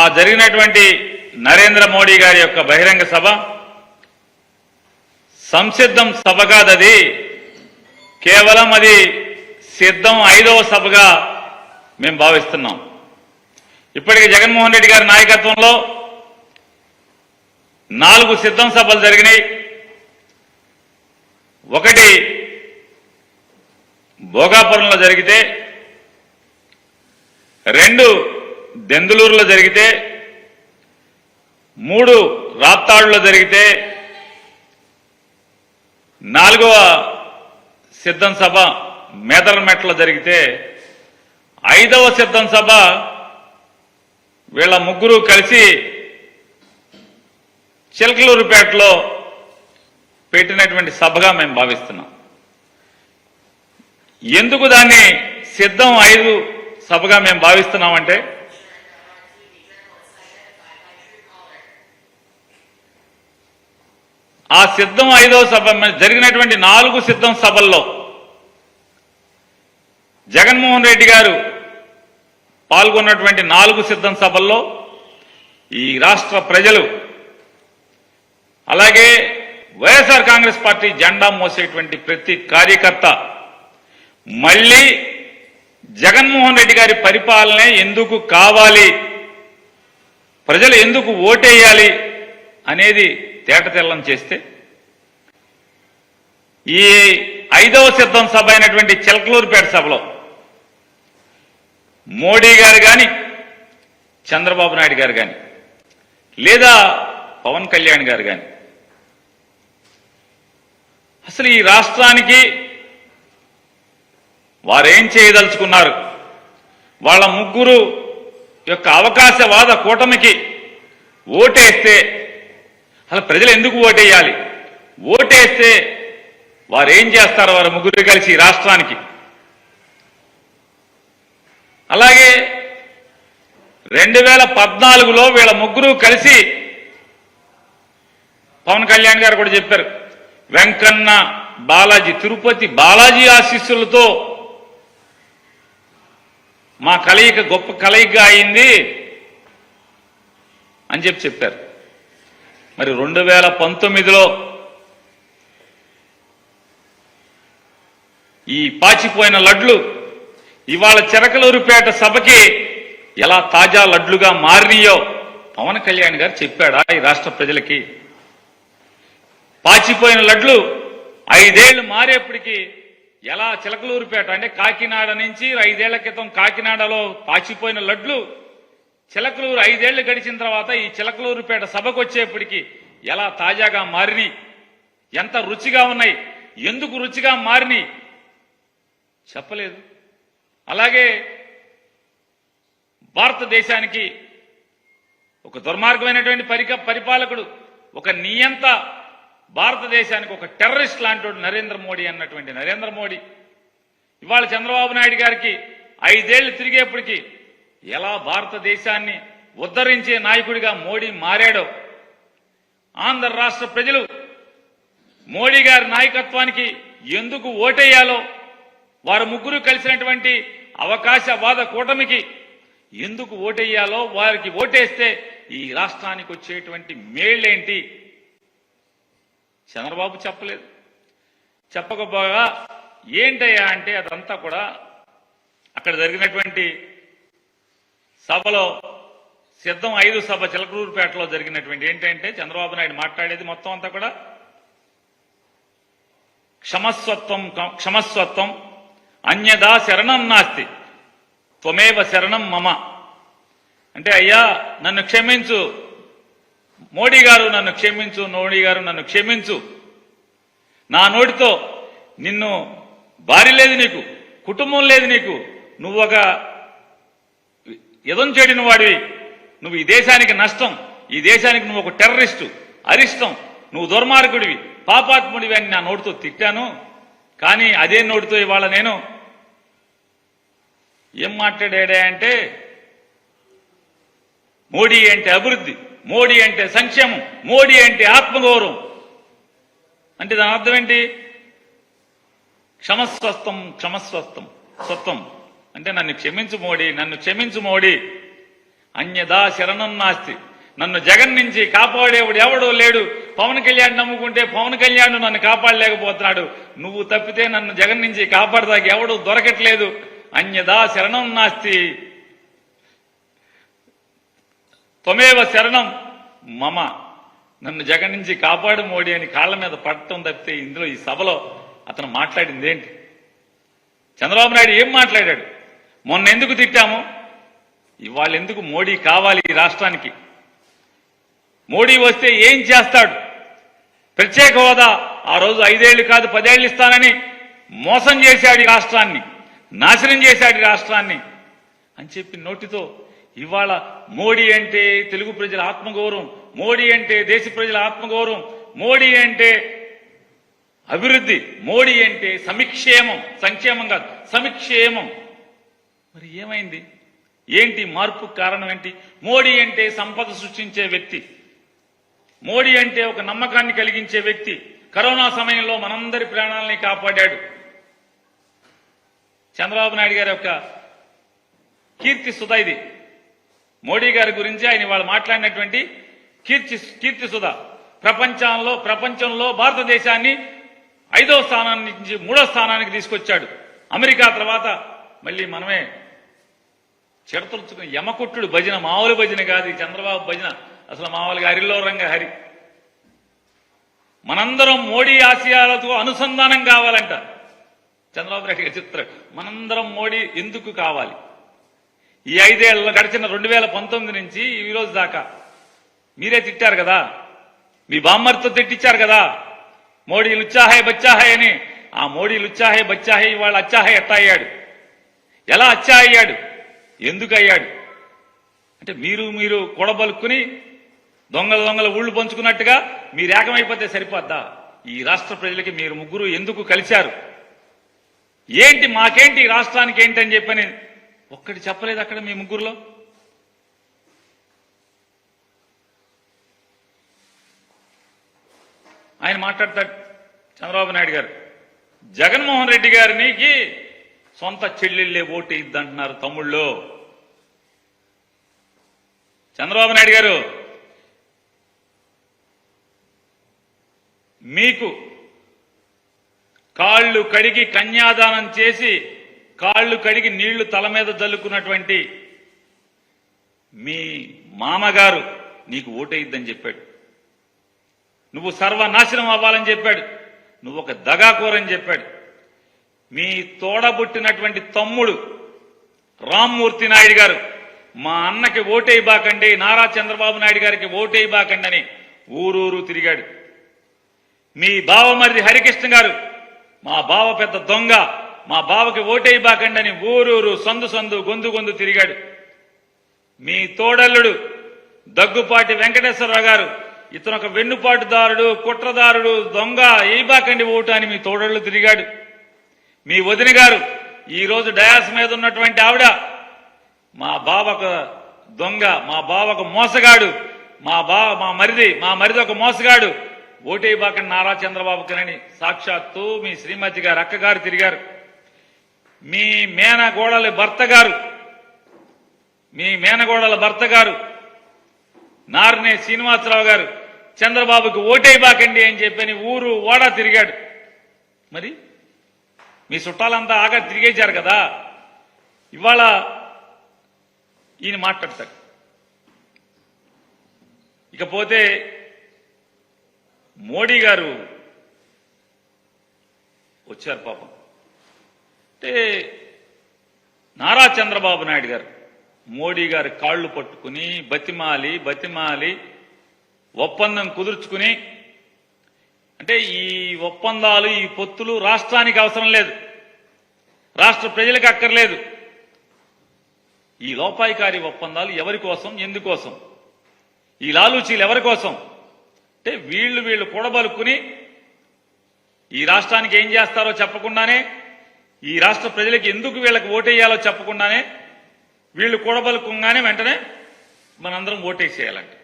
ఆ జరిగినటువంటి నరేంద్ర మోడీ గారి యొక్క బహిరంగ సభ సంసిద్ధం సభ కాదది. కేవలం అది సిద్ధం ఐదవ సభగా మేము భావిస్తున్నాం. ఇప్పటికి జగన్మోహన్ రెడ్డి గారి నాయకత్వంలో నాలుగు సిద్ధం సభలు జరిగినాయి. ఒకటి భోగాపురంలో జరిగితే రెండు దెందులూరులో జరిగితే మూడు రాప్తాడులో జరిగితే నాలుగవ సిద్ధం సభ మేదరమెట్లో జరిగితే ఐదవ సిద్ధం సభ వీళ్ళ ముగ్గురు కలిసి చిలకలూరుపేటలో పెట్టినటువంటి సభగా మేము భావిస్తున్నాం. ఎందుకు దాన్ని సిద్ధం ఐదు సభగా మేము భావిస్తున్నామంటే ఆ సిద్ధం ఐదో సభ జరిగినటువంటి నాలుగు సిద్ధం సభల్లో జగన్మోహన్ రెడ్డి గారు పాల్గొన్నటువంటి నాలుగు సిద్ధం సభల్లో ఈ రాష్ట్ర ప్రజలు అలాగే వైఎస్ఆర్ కాంగ్రెస్ పార్టీ జెండా మోసేటువంటి ప్రతి కార్యకర్త మళ్ళీ జగన్మోహన్ రెడ్డి గారి పరిపాలనే ఎందుకు కావాలి? ప్రజలు ఎందుకు ఓటేయాలి? అనేది తేటతెల్లం చేస్తే ఈ ఐదవ సిద్ధం సభ అయినటువంటి చిలకలూరుపేట సభలో మోడీ గారు కానీ చంద్రబాబు నాయుడు గారు కానీ లేదా పవన్ కళ్యాణ్ గారు కానీ అసలు ఈ రాష్ట్రానికి వారేం చేయదలుచుకున్నారు? వాళ్ళ ముగ్గురు యొక్క అవకాశవాద కూటమికి ఓటేస్తే అలా ప్రజలు ఎందుకు ఓటేయాలి? ఓటేస్తే వారు ఏం చేస్తారు? వారు ముగ్గురు కలిసి రాష్ట్రానికి. అలాగే రెండు వేల పద్నాలుగులో వీళ్ళ ముగ్గురు కలిసి పవన్ కళ్యాణ్ గారు కూడా చెప్పారు వెంకన్న బాలాజీ తిరుపతి బాలాజీ ఆశీస్సులతో మా కలయిక గొప్ప కలయిక అయింది అని చెప్పి చెప్పారు. మరి రెండు వేల పంతొమ్మిదిలో ఈ పాచిపోయిన లడ్లు ఇవాళ చిరకలూరుపేట సభకి ఎలా తాజా లడ్లుగా మారినాయో పవన్ కళ్యాణ్ గారు చెప్పాడా ఈ రాష్ట్ర ప్రజలకి? పాచిపోయిన లడ్లు ఐదేళ్ళు మారేప్పటికి ఎలా చిలకలూరుపేట అంటే కాకినాడ నుంచి ఐదేళ్ళ క్రితం కాకినాడలో పాచిపోయిన లడ్లు చిలకలూరు ఐదేళ్ళు గడిచిన తర్వాత ఈ చిలకలూరుపేట సభకు వచ్చేప్పటికి ఎలా తాజాగా మారిని? ఎంత రుచిగా ఉన్నాయి? ఎందుకు రుచిగా మారిని? చెప్పలేదు. అలాగే భారతదేశానికి ఒక దుర్మార్గమైనటువంటి పరిక పరిపాలకుడు ఒక నియంత భారతదేశానికి ఒక టెర్రరిస్ట్ లాంటి నరేంద్ర మోడీ అన్నటువంటి నరేంద్ర మోడీ. ఇవాళ చంద్రబాబు నాయుడు గారికి ఐదేళ్ళు తిరిగేప్పటికీ ఎలా భారతదేశాన్ని ఉద్ధరించే నాయకుడిగా మోడీ మారాడో? ఆంధ్ర రాష్ట్ర ప్రజలు మోడీ గారి నాయకత్వానికి ఎందుకు ఓటేయాలో వారు ముగ్గురు కలిసినటువంటి అవకాశవాద కూటమికి ఎందుకు ఓటేయాలో వారికి ఓటేస్తే ఈ రాష్ట్రానికి వచ్చేటువంటి మేళ్ళేంటి? చంద్రబాబు చెప్పలేదు. చెప్పకపోగా ఏంటయ్యా అంటే అదంతా కూడా అక్కడ జరిగినటువంటి సభలో సిద్ధం ఐదు సభ చిలకలూరుపేటలో జరిగినటువంటి ఏంటంటే చంద్రబాబు నాయుడు మాట్లాడేది మొత్తం అంతా కూడా క్షమస్వత్వం క్షమస్వత్వం అన్యదా శరణం నాస్తి త్వమేవ శరణం మమ. అంటే అయ్యా నన్ను క్షమించు. మోడీ గారు నన్ను క్షమించు మోడీ గారు నన్ను క్షమించు. నా నోటితో నిన్ను భార్య లేదు నీకు కుటుంబం లేదు నీకు. నువ్వు ఒక ఎదం చెడిన వాడివి. నువ్వు ఈ దేశానికి నష్టం. ఈ దేశానికి నువ్వు ఒక టెర్రరిస్టు. అరిష్టం. నువ్వు దుర్మార్గుడివి. పాపాత్ముడివి అని నా నోటితో తిట్టాను. కానీ అదే నోటితో ఇవాళ నేను ఏం మాట్లాడాడే అంటే మోడీ అంటే అభివృద్ధి మోడీ అంటే సంక్షేమం మోడీ అంటే ఆత్మగౌరవం. అంటే దాని అర్థం ఏంటి? క్షమస్వస్థం క్షమస్వస్థం స్వత్వం అంటే నన్ను క్షమించు మోడీ నన్ను క్షమించు మోడీ. అన్యదా శరణం నాస్తి. నన్ను జగన్ నుంచి కాపాడేవాడు ఎవడో లేడు. పవన్ కళ్యాణ్ నమ్ముకుంటే పవన్ కళ్యాణ్ నన్ను కాపాడలేకపోతున్నాడు. నువ్వు తప్పితే నన్ను జగన్ నుంచి కాపాడదాకి ఎవడు దొరకట్లేదు. అన్యదా శరణం నాస్తి. త్వమేవ శరణం మమ. నన్ను జగన్ నుంచి కాపాడు మోడీ అని కాళ్ళ మీద పడటం తప్పితే ఇందులో ఈ సభలో అతను మాట్లాడింది ఏంటి? చంద్రబాబు నాయుడు ఏం మాట్లాడాడు? మొన్న ఎందుకు తిట్టాము? ఇవాళ ఎందుకు మోడీ కావాలి ఈ రాష్ట్రానికి? మోడీ వస్తే ఏం చేస్తాడు? ప్రత్యేక హోదా ఆ రోజు ఐదేళ్ళు కాదు పదేళ్ళు ఇస్తానని మోసం చేశాడు రాష్ట్రాన్ని నాశనం చేశాడు రాష్ట్రాన్ని అని చెప్పి నోటితో ఇవాళ మోడీ అంటే తెలుగు ప్రజల ఆత్మగౌరవం మోడీ అంటే దేశ ప్రజల ఆత్మగౌరవం మోడీ అంటే అభివృద్ధి మోడీ అంటే సమిక్షేమం సంక్షేమం కాదు సమిక్షేమం. మరి ఏమైంది? ఏంటి మార్పు కారణం ఏంటి? మోడీ అంటే సంపద సృష్టించే వ్యక్తి. మోడీ అంటే ఒక నమ్మకాన్ని కలిగించే వ్యక్తి. కరోనా సమయంలో మనందరి ప్రాణాలని కాపాడాడు. చంద్రబాబు నాయుడు గారి యొక్క కీర్తి సుధ ఇది. మోడీ గారి గురించి ఆయన వాళ్ళు మాట్లాడినటువంటి కీర్తి కీర్తి సుధ. ప్రపంచంలో ప్రపంచంలో భారతదేశాన్ని ఐదో స్థానాన్ని నుంచి మూడో స్థానానికి తీసుకొచ్చాడు. అమెరికా తర్వాత మళ్ళీ మనమే చిడతలుచుకుని యమకుట్టుడు భజన మామూలు భజన కాదు ఈ చంద్రబాబు భజన. అసలు మామూలుగా హరిలో రంగ హరి. మనందరం మోడీ ఆశయాలతో అనుసంధానం కావాలంట. చంద్రబాబు నాయుడు గారి చిత్రం మనందరం మోడీ ఎందుకు కావాలి? ఈ ఐదేళ్ళలో గడిచిన రెండు వేల పంతొమ్మిది నుంచి ఈరోజు దాకా మీరే తిట్టారు కదా? మీ బామ్మర్తో తిట్టించారు కదా? మోడీ లుచ్చాహాయ్ బచ్చాహాయ్ అని. ఆ మోడీ లుచ్చాహాయ్ బచ్చాహాయ్ ఇవాళ అచ్చాహాయ్ ఎట్టా అయ్యాడు. ఎలా అచ్చా అయ్యాడు? ఎందుకు అయ్యాడు అంటే మీరు మీరు కూడబలుక్కుని దొంగల దొంగల ఊళ్ళు పంచుకున్నట్టుగా మీరు ఏకమైపోతే సరిపోద్దా? ఈ రాష్ట్ర ప్రజలకి మీరు ముగ్గురు ఎందుకు కలిశారు? ఏంటి మాకేంటి ఈ రాష్ట్రానికి ఏంటి అని చెప్పని ఒక్కటి చెప్పలేదు అక్కడ మీ ముగ్గురులో? ఆయన మాట్లాడతాడు చంద్రబాబు నాయుడు గారు. జగన్మోహన్ రెడ్డి గారికి సొంత చెల్లెళ్ళే ఓటు ఇద్దంటున్నారు తమ్ముళ్ళు. చంద్రబాబు నాయుడు గారు మీకు కాళ్ళు కడిగి కన్యాదానం చేసి కాళ్ళు కడిగి నీళ్ళు తల మీద జల్లుకున్నటువంటి మీ మామగారు నీకు ఓటేయిద్దని చెప్పాడు. నువ్వు సర్వనాశనం అవ్వాలని చెప్పాడు. నువ్వు ఒక దగాకోరని చెప్పాడు. మీ తోడబుట్టినటువంటి తమ్ముడు రామ్మూర్తి నాయుడు గారు. మా అన్నకి ఓటేయబాకండి నారా చంద్రబాబు నాయుడు గారికి ఓటేయబాకండి అని ఊరూరు తిరిగాడు. మీ బావమరిది హరికృష్ణ గారు మా బావ పెద్ద దొంగ మా బావకి ఓటేయబాకండి అని ఊరూరు సందు సందు గొంతు గొంతు తిరిగాడు. మీ తోడల్లుడు దగ్గుపాటి వెంకటేశ్వరరావు గారు ఇతను ఒక వెన్నుపాటుదారుడు కుట్రదారుడు దొంగ ఏయబాకండి ఓటు అని మీ తోడళ్ళు తిరిగాడు. మీ వదిన గారు ఈరోజు డయాస్ మీద ఉన్నటువంటి ఆవిడ మా బావకు దొంగ మా బావకు మోసగాడు మా బావ మా మరిది మా మరిది ఒక మోసగాడు. ఓటేబాకండి నారా చంద్రబాబు కనని సాక్షాత్తు మీ శ్రీమతి గారు అక్కగారు తిరిగారు. మీ మేనగోడల భర్త గారు మీ మేనగోడల భర్త గారు నారనే శ్రీనివాసరావు గారు చంద్రబాబుకు ఓటేయబాకండి అని చెప్పని ఊరు ఓడా తిరిగాడు. మరి మీ చుట్టాలంతా ఆగా తిరిగేశారు కదా. ఇవాళ ఈయన మాట్లాడతారు ఇకపోతే మోడీ గారు వచ్చారు పాపం. అంటే నారా చంద్రబాబు నాయుడు గారు మోడీ గారి కాళ్ళు పట్టుకుని బతిమాలి బతిమాలి ఒప్పందం కుదుర్చుకుని అంటే ఈ ఒప్పందాలు ఈ పొత్తులు రాష్ట్రానికి అవసరం లేదు. రాష్ట్ర ప్రజలకు అక్కర్లేదు. ఈ లోపాయికారి ఒప్పందాలు ఎవరి కోసం ఎందుకోసం? ఈ లాలూచీలు ఎవరి కోసం? అంటే వీళ్ళు వీళ్ళు కూడబలుక్కుని ఈ రాష్ట్రానికి ఏం చేస్తారో చెప్పకుండానే ఈ రాష్ట్ర ప్రజలకు ఎందుకు వీళ్ళకి ఓటేయాలో చెప్పకుండానే వీళ్ళు కూడబలుకుంగానే వెంటనే మనందరం ఓటేసేయాలంటే